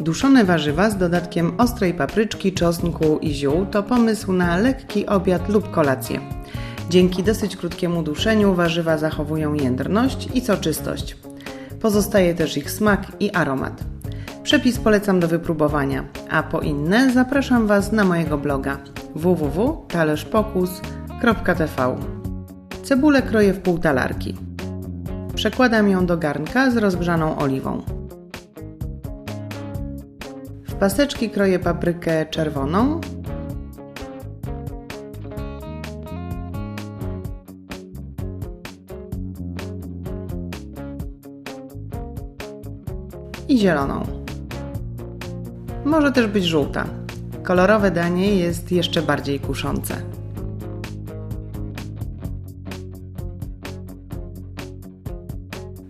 Duszone warzywa z dodatkiem ostrej papryczki, czosnku i ziół to pomysł na lekki obiad lub kolację. Dzięki dosyć krótkiemu duszeniu warzywa zachowują jędrność i soczystość. Pozostaje też ich smak i aromat. Przepis polecam do wypróbowania, a po inne zapraszam Was na mojego bloga www.talerzpokus.tv Cebulę kroję w pół talarki. Przekładam ją do garnka z rozgrzaną oliwą. Paseczki kroję paprykę czerwoną, i zieloną. Może też być żółta. Kolorowe danie jest jeszcze bardziej kuszące.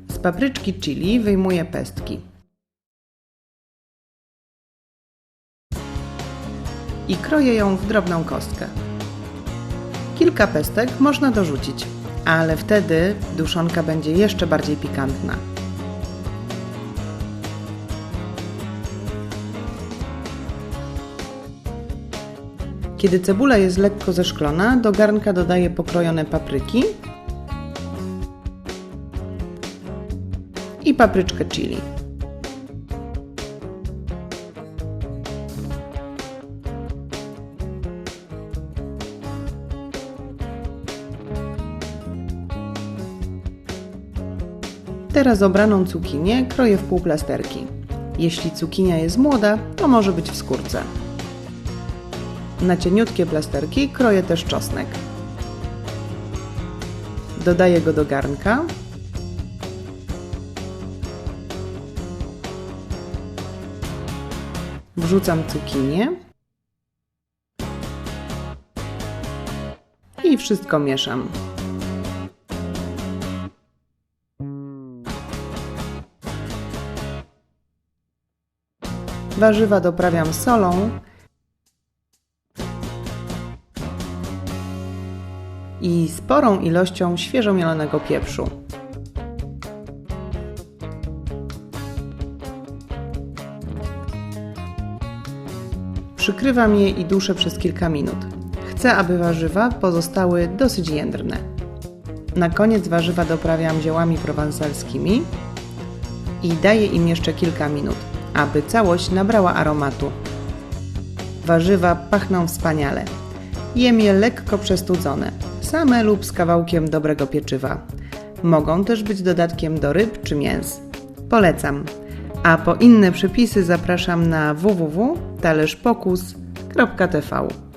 Z papryczki chili wyjmuję pestki. I kroję ją w drobną kostkę. Kilka pestek można dorzucić, ale wtedy duszonka będzie jeszcze bardziej pikantna. Kiedy cebula jest lekko zeszklona, do garnka dodaję pokrojone papryki i papryczkę chili. Teraz obraną cukinię kroję w półplasterki. Jeśli cukinia jest młoda, to może być w skórce. Na cieniutkie plasterki kroję też czosnek. Dodaję go do garnka. Wrzucam cukinię. I wszystko mieszam. Warzywa doprawiam solą i sporą ilością świeżo mielonego pieprzu. Przykrywam je i duszę przez kilka minut. Chcę, aby warzywa pozostały dosyć jędrne. Na koniec warzywa doprawiam ziołami prowansalskimi i daję im jeszcze kilka minut, aby całość nabrała aromatu. Warzywa pachną wspaniale. Jem je lekko przestudzone, same lub z kawałkiem dobrego pieczywa. Mogą też być dodatkiem do ryb czy mięs. Polecam. A po inne przepisy zapraszam na www.talerzpokus.tv.